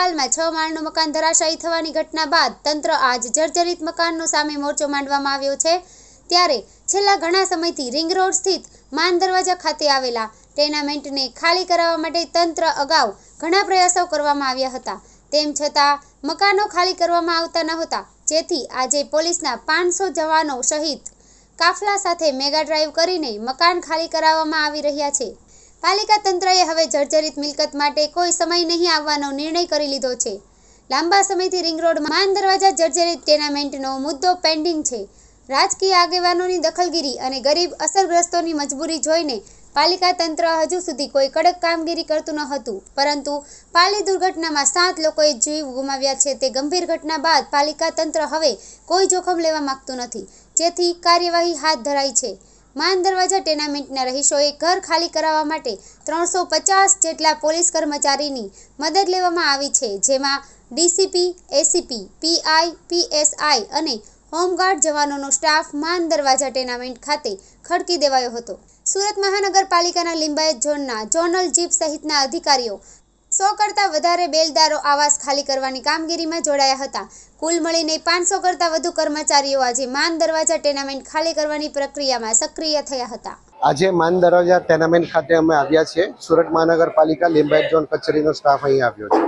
વિસ્તારમાં છ માળનું મકાન ધરાશાયી થવાની ઘટના બાદ તંત્ર આજ જર્જરિત મકાનનો સામે મોરચો માંડવામાં આવ્યો છે. ત્યારે છેલ્લા ઘણા સમયથી રિંગ રોડ સ્થિત માન દરવાજા ખાતે આવેલા ટેનામેન્ટને ખાલી કરાવવા માટે તંત્ર અગાઉ ઘણા પ્રયાસો કરવામાં આવ્યા હતા. તેમ છતાં, મકાનો ખાલી કરવામાં આવતા ન હતા, જેથી આજે પોલીસના પાંચસો જવાનો સહિત કાફલા સાથે મેગા ડ્રાઈવ કરીને મકાન ખાલી કરાવવામાં આવી રહ્યા છે. પાલિકા તંત્રએ હવે જર્જરિત મિલકત માટે કોઈ સમય નહીં આવવાનો નિર્ણય કરી લીધો છે. લાંબા સમયથી રિંગ રોડ માન દરવાજા જર્જરિત ટેનામેન્ટનો મુદ્દો પેન્ડિંગ છે. રાજકીય આગેવાનોની દખલગીરી અને ગરીબ અસરગ્રસ્તોની મજબૂરી જોઈને પાલિકા તંત્ર હજુ સુધી કોઈ કડક કામગીરી કરતું ન હતું. પરંતુ પાલી દુર્ઘટનામાં સાત લોકોએ જીવ ગુમાવ્યા છે તે ગંભીર ઘટના બાદ પાલિકા તંત્ર હવે કોઈ જોખમ લેવા માંગતું નથી. જેથી કાર્યવાહી હાથ ધરાઈ છે. માન દરવાજા ટેનામેન્ટના રહીશોએ ઘર ખાલી કરાવવા માટે ત્રણસો પચાસ જેટલા પોલીસ કર્મચારીની મદદ લેવામાં આવી છે, જેમાં ડીસીપી, એસીપી, પીઆઈ, પીએસઆઈ અને હોમગાર્ડ જવાનોનો સ્ટાફ માન દરવાજા ટેનામેન્ટ ખાતે ખડકી દેવાયો હતો. સુરત મહાનગરપાલિકાના લિંબાયત ઝોનના ઝોનલ જીપ સહિતના અધિકારીઓ સો કરતાં વધારે બેલદારો આવાસ ખાલી કરવાની કામગીરીમાં જોડાયા હતા. કુલ મળીને પાંચસો કરતાં વધુ કર્મચારીઓ આજે માન દરવાજા ટેનામેન્ટ ખાલી કરવાની પ્રક્રિયામાં સક્રિય થયા હતા. આજે માન દરવાજા ટેનામેન્ટ ખાતે અમે આવ્યા છીએ. સુરત મહાનગરપાલિકા લિંબાયત ઝોન કચેરીનો સ્ટાફ અહીં આવ્યો છે.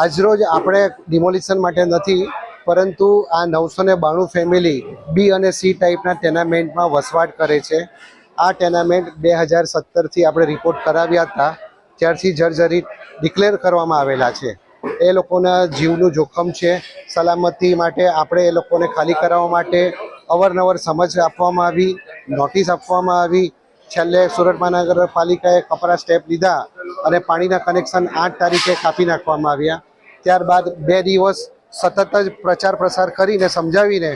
આજરોજ આપણે ડિમોલિશન માટે નથી પરંતુ આ નવસો ને બાણું ફેમિલી બી અને સી ટાઈપના ટેનામેન્ટમાં વસવાટ કરે છે. આ ટેનામેન્ટ બે હજાર સત્તરથી આપણે રિપોર્ટ કરાવ્યા હતા. ત્યારથી જર્જરી ડિક્લેર કરવામાં આવેલા છે. એ લોકોના જીવનું જોખમ છે. સલામતી માટે આપણે એ લોકોને ખાલી કરાવવા માટે અવારનવાર સમજ આપવામાં આવી, નોટિસ આપવામાં આવી. છેલ્લે સુરત મહાનગરપાલિકાએ કપરા સ્ટેપ લીધા અને પાણીના કનેક્શન આઠ તારીખે કાપી નાખવામાં આવ્યા. ત્યારબાદ બે દિવસ સતત જ પ્રચાર પ્રસાર કરીને સમજાવીને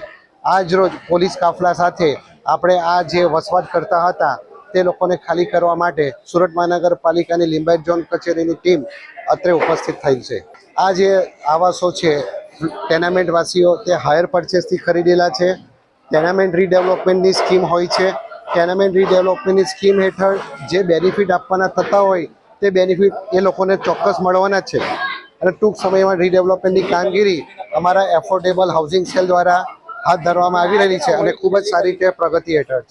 આજ રોજ પોલીસ કાફલા સાથે આપણે આ જે વસવાટ કરતા હતા તે લોકોને ખાલી કરવા માટે સુરત મહાનગરપાલિકાની લિંબાયત ઝોન કચેરીની ટીમ અત્રે ઉપસ્થિત થઈ છે. આ જે આવાસો છે, ટેનામેન્ટવાસીઓ તે હાયર પરચેસથી ખરીદેલા છે. ટેનામેન્ટ રીડેવલપમેન્ટની સ્કીમ હોય છે. ટેનામેન્ટ રીડેવલપમેન્ટની સ્કીમ હેઠળ જે બેનિફિટ આપવાના થતા હોય તે બેનિફિટ એ લોકોને ચોક્કસ મળવાના છે. અને ટૂંક સમયમાં રીડેવલપમેન્ટની કામગીરી અમારા એફોર્ડેબલ હાઉસિંગ સેલ દ્વારા હાથ ધરવામાં આવી રહી છે અને ખૂબ જ સારી રીતે પ્રગતિ હેઠળ છે.